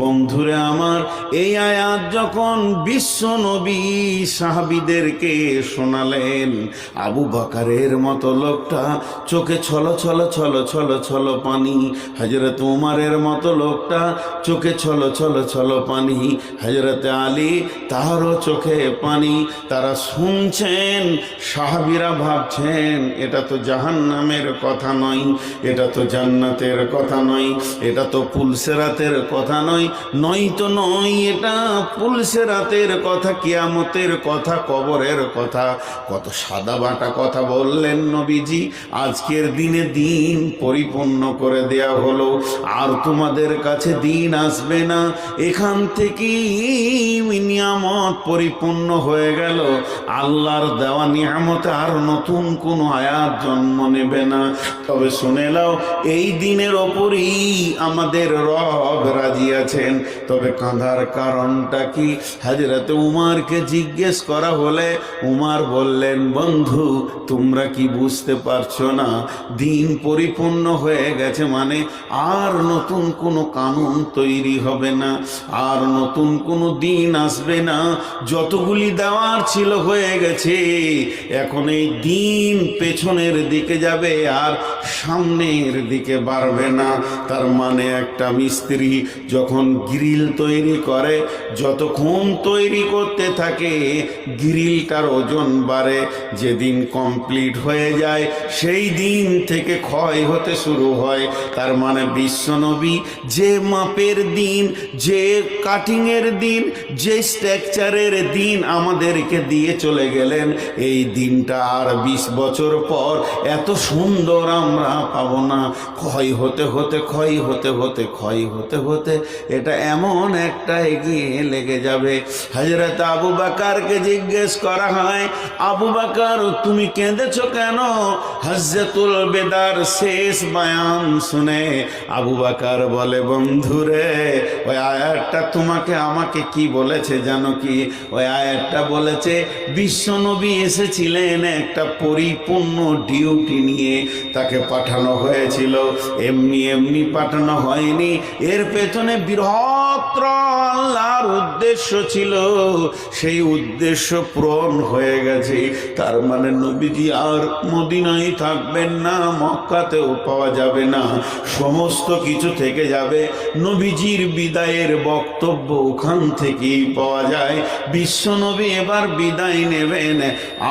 বন্ধুরে আমার, এই আয়াত যখন বিশ্ব নবী সাহাবিদেরকে শোনালেন, আবু বাকারের মতো লোকটা চোখে ছল ছল ছল ছল ছল পানি হজরত উমারের মতো লোকটা চোখে ছল ছল ছল পানি হজরত আলী তাহারও চোখে পানি, তারা শুনছেন, সাহাবিরা ভাবছেন, এটা তো জাহান্নামের কথা নয়, এটা তো জান্নাতের কথা নয়, এটা তো পুলসেরাতের কথা নয় নয় নয় তো নয়, এটা পুলসে রাতের কথা, কিয়ামতের কথা, কবরের কথা। কত সাদা বাটা কথা বললেন নবীজি, আজকের দিনে দিন পরিপূর্ণ করে দেয়া হলো। আর তোমাদের কাছে দিন আসবে না। এখান থেকেই নিয়ামত পরিপূর্ণ হয়ে গেল। আল্লাহর দেওয়া নিয়ামতে আর নতুন কোনো আয়াত জন্ম নেবে না। তবে শুনে এই দিনের ওপরই আমাদের রব রাজি আছেন তবে কাঁধার কারণটা কি? হাজরত উমারকে জিজ্ঞেস করা হলে উমার বললেন, বন্ধু, তোমরা কি বুঝতে পারছ না? দিন পরিপূর্ণ হয়ে গেছে মানে আর নতুন কোনো কানুন তৈরি হবে না, আর নতুন কোনো দিন আসবে না। যতগুলি দেওয়ার ছিল হয়ে গেছে, এখন এই দিন পেছনের দিকে যাবে আর সামনের দিকে বাড়বে না। তার মানে একটা মিস্ত্রি যখন গ্রিল তৈরি করে, যতক্ষণ তৈরি করতে থাকে, গ্রিলটার ওজন বাড়ে, যেদিন কমপ্লিট হয়ে যায়, সেই দিন থেকে ক্ষয় হতে শুরু হয়। তার মানে বিশ্বনবী যে মাপের দিন, যে কাটিংয়ের দিন, যে স্ট্রাকচারের দিন আমাদেরকে দিয়ে চলে গেলেন, এই দিনটা আর বিশ বছর পর এত সুন্দর আমরা পাবো না। ক্ষয় হতে হতে, ক্ষয় হতে হতে, ক্ষয় হতে হতে এটা এমন একটা এগিয়ে লেগে যাবে। হজরত আবু বাকারকে জিজ্ঞেস করা হয়, আবু বাকার, তুমি কেঁদেছ কেন? হজরতুল বেদার শেষ বায়ান শুনে আবু বাকার বলে বন্ধুরে ওই আয়াতটা তোমাকে আমাকে কি বলেছে জানো কি? ওই আয়াতটা বলেছে বিশ্বনবী এসেছিলেন একটা পরিপূর্ণ ডিউটি নিয়ে। তাকে পাঠানো হয়েছিল। এমনি এমনি পাঠানো হয়নি। এর পেছনে বৃহত্র আল্লাহর উদ্দেশ্য ছিল, সেই উদ্দেশ্য পূরণ হয়ে গেছে। তার মানে নবীজি আর মদিনায় থাকবেন না, মক্কাতেও পাওয়া যাবে না। সমস্ত কিছু থেকে যাবে। নবীজির বিদায়ের বক্তব্য ওখান থেকেই পাওয়া যায়। বিশ্বনবী এবার বিদায় নেবেন,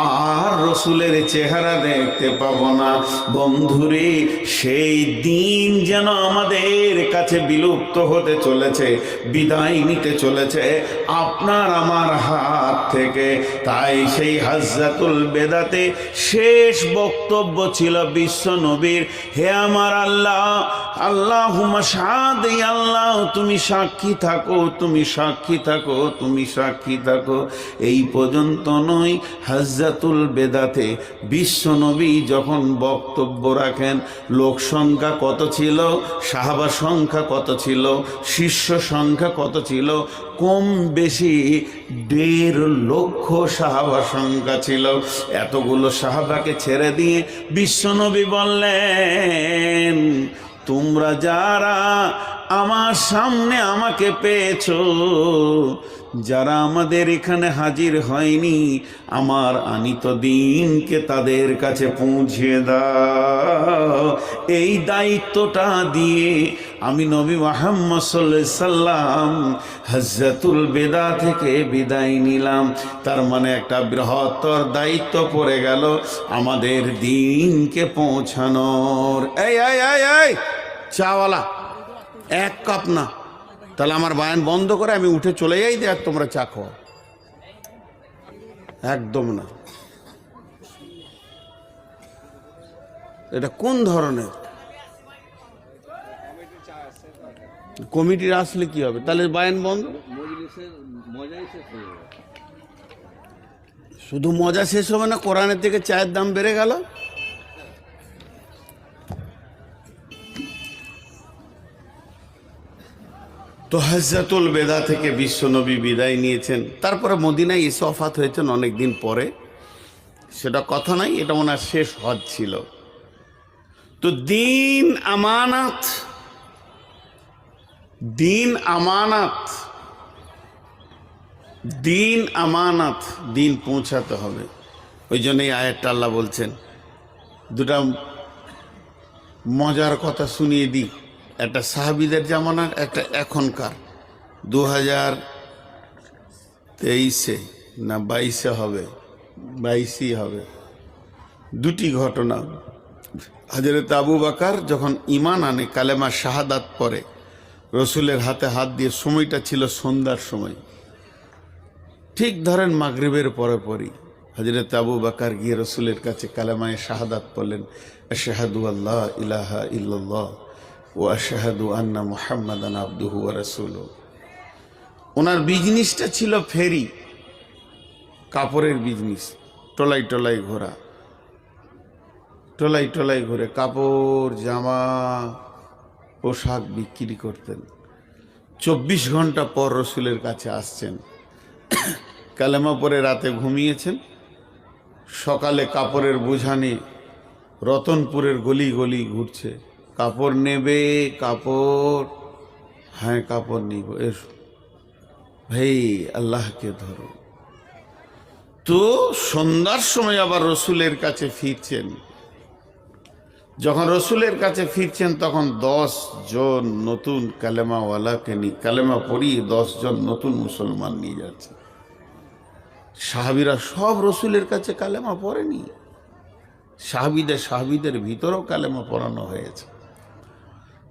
আর রসুলের চেহারা দেখতে পাবো না। বন্ধুরে, সেই দিন যেন আমাদের কাছে বিলুপ্ত হতে চলেছে। বিদায় নিতে চলেছে, আপনার আমার হাত থেকে। তাই সেই হাজরাতুল বেদাতে শেষ বক্তব্য ছিল বিশ্ব নবীর, হে আমার আল্লাহ আল্লাহ সাদ, আল্লাহ, তুমি সাক্ষী থাকো, তুমি সাক্ষী থাকো, তুমি সাক্ষী থাকো। এই পর্যন্ত নয়, হাজরাতুল বেদাতে বিশ্ব নবী যখন বক্তব্য রাখেন, লোক সংখ্যা কত ছিল, সাহাবা সংখ্যা কত ছিল, শিষ্য সংখ্যা কত ছিল কম বেশি দেড় লক্ষ সাহাবা সংখ্যা ছিল। এতগুলো সাহাবাকে ছেড়ে দিয়ে বিশ্বনবী বললেন, তোমরা যারা আমার সামনে আমাকে পেয়েছ, যারা আমাদের এখানে হাজির হয়নি, আমার আনিত দিনকে তাদের কাছে পৌঁছে দাও। এই দায়িত্বটা দিয়ে আমি নবী মোহাম্মদ সাল্লাম হজরতুল বেদা থেকে বিদায় নিলাম। তার মানে একটা বৃহত্তর দায়িত্ব পড়ে গেল আমাদের দিনকে পৌঁছানোর। এই এই চাওয়ালা, এক কাপ না। তাহলে আমার বায়ান বন্ধ করে আমি উঠে চলে যাই দেখ তোমরা চা খাও। একদম না। এটা কোন ধরনের? কমিটির আসলে কি হবে? তাহলে বায়ান বন্ধ? শুধু মজা শেষ হবে না কোরআনের থেকে চায়ের দাম বেড়ে গেল। তো হজরতুল বেদা থেকে বিশ্বনবী বিদায় নিয়েছেন। তারপরে মদিনায় এসে অফাত হয়েছেন অনেক দিন পরে। সেটা কথা নাই এটা ওনার শেষ হজ ছিল। তো দিন আমানাত দিন আমানাত। দিন আমানাত, দিন পৌঁছাতে হবে। ওই জন্য এই আয়াতটা আল্লাহ বলছেন, দুটা মজার কথা শুনিয়ে দিই। একটা সাহাবিদের জামানার, একটা এখনকার। দু হাজার তেইশে না বাইশে হবে, বাইশই হবে। দুটি ঘটনা। হাজরত আবু বাকার যখন ইমান আনে কালেমা শাহাদাত পরে রসুলের হাতে হাত দিয়ে সময়টা ছিল সন্ধ্যার সময়। ঠিক ধরেন মাগরিবের পরে পরই হজরত আবু বাকার গিয়ে রসুলের কাছে কালেমায় শাহাদাত পড়লেন আশাহাদু আল্লাহ ইলাহা ইল্লাল্লাহ ও আশাহাদু আন্না মুহাম্মাদান আব্দুহু ওয়া রাসূলুহু। ওনার বিজনেসটা ছিল ফেরি, কাপড়ের বিজনেস, টলাই টলাই ঘোরা। টলাই টলাই ঘুরে কাপড়, জামা পোশাক বিক্রি করতেন। চব্বিশ ঘণ্টা পর রসুলের কাছে আসছেন। কালেমা পরে রাতে ঘুমিয়েছেন। সকালে কাপড়ের বোঝা নিয়ে রতনপুরের গলি গলি ঘুরছে। কাপড় নেবে, কাপড়। হ্যাঁ কাপড় নিব, এসো। ভাই, আল্লাহকে ধরো। তো সন্ধ্যার সময় আবার রসুলের কাছে ফিরছেন। যখন রসুলের কাছে ফিরছেন, তখন দশ জন নতুন কালেমাওয়ালাকে নিয়ে, কালেমা পড়িয়ে জন নতুন মুসলমান নিয়ে যাচ্ছে। সাহাবিরা সব রসুলের কাছে কালেমা পড়েনি। সাহাবিদের সাহাবিদের ভিতরেও কালেমা পড়ানো হয়েছে।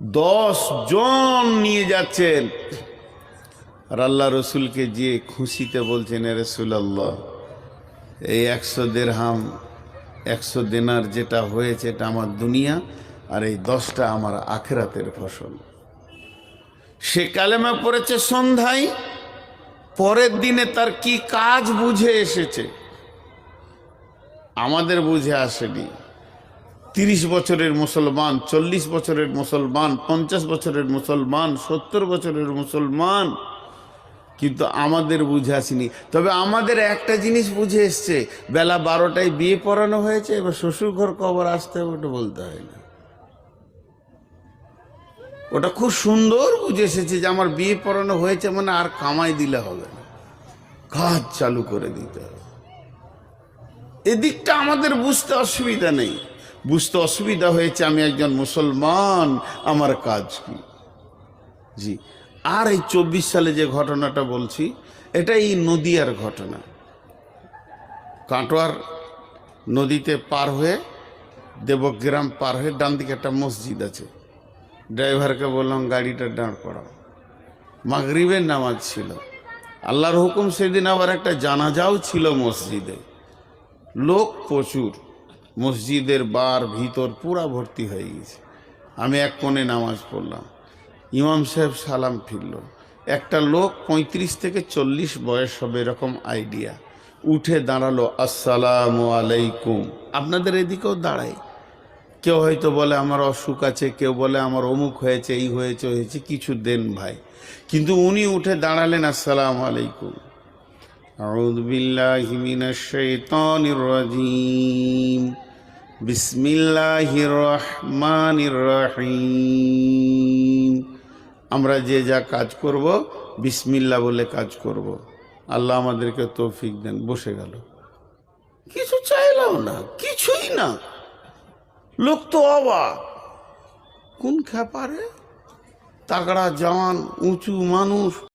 দশ জন নিয়ে যাচ্ছেন। আর আল্লাহ রসুলকে যে খুশিতে বলছেন, এ রসুল আল্লাহ এই একশো দেড়হাম একশো দেনার যেটা হয়েছে, এটা আমার দুনিয়া আর এই দশটা আমার আখেরাতের ফসল। সে কালেমা পড়েছে সন্ধ্যায়, পরের দিনে তার কি কাজ বুঝে এসেছে? আমাদের বুঝে আসেনি। তিরিশ বছরের মুসলমান, চল্লিশ বছরের মুসলমান, পঞ্চাশ বছরের মুসলমান, সত্তর বছরের মুসলমান কিন্তু আমাদের বুঝে আসেনি। তবে আমাদের একটা জিনিস বুঝে এসছে, বেলা বারোটায় বিয়ে পড়ানো হয়েছে, এবার শ্বশুরঘর কবর আসতে হবে ওটা বলতে হয় না। ওটা খুব সুন্দর বুঝে এসেছে যে আমার বিয়ে পড়ানো হয়েছে মানে আর কামাই দিলে হবে না। কাজ চালু করে দিতে হবে। এদিকটা আমাদের বুঝতে অসুবিধা নেই। বুঝতে অসুবিধা হয়েছে আমি একজন মুসলমান, আমার কাজ কি? জি। আর এই চব্বিশ সালে যে ঘটনাটা বলছি এটা এই নদিয়ার ঘটনা। কাটোয়ার নদীতে পার হয়ে দেবগ্রাম পার হয়ে ডান দিকে একটা মসজিদ আছে। ড্রাইভারকে বললাম, গাড়িটা দাঁড় করাও। মাগরিবের নামাজ ছিল। আল্লাহর হুকুম সেদিন আবার একটা জানাজাও ছিল মসজিদে। লোক প্রচুর। মসজিদের বার, ভিতর পুরা ভর্তি হয়ে গেছে আমি এক কোণে নামাজ পড়লাম। ইমাম সাহেব সালাম ফিরল একটা লোক পঁয়ত্রিশ থেকে চল্লিশ বয়স হবে এরকম আইডিয়া উঠে দাঁড়ালো আসসালামু আলাইকুম আপনাদের এদিকেও দাঁড়ায় কেউ হয়তো বলে আমার অসুখ আছে কেউ বলে আমার অমুক হয়েছে এই হয়েছে ওই হয়েছে কিছু দেন ভাই কিন্তু উনি উঠে দাঁড়ালেন আসসালামু আলাইকুম أعوذ بالله من الشيطان الرجيم بسم الله الرحمن الرحيم আমরা যে যা কাজ করব, বিসমিল্লা বলে কাজ করব। আল্লাহ আমাদেরকে তৌফিক দেন, বসে গেল। কিছু চাইলাম না, কিছুই না। লোক তো অবাক। কোন খেপারে? তাগড়া জওয়ান, উঁচু মানুষ।